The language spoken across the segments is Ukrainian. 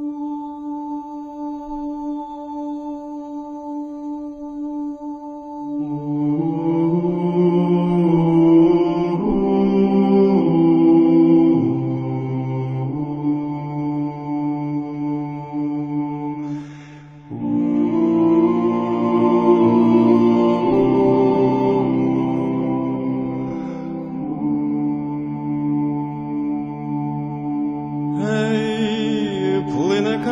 Ooh.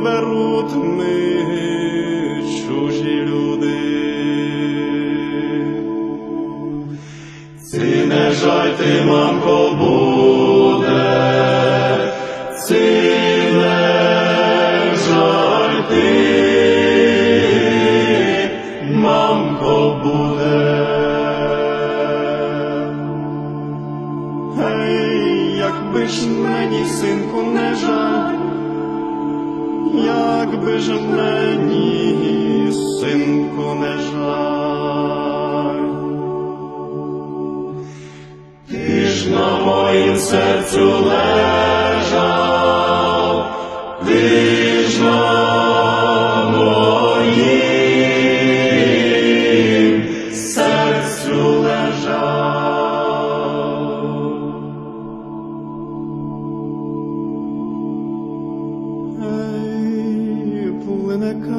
виберуть ми чужі люди. Ці не жаль ти, мамко, буде, якби ж мені, синку, не жаль. Ти ж на моїм серцю лежав,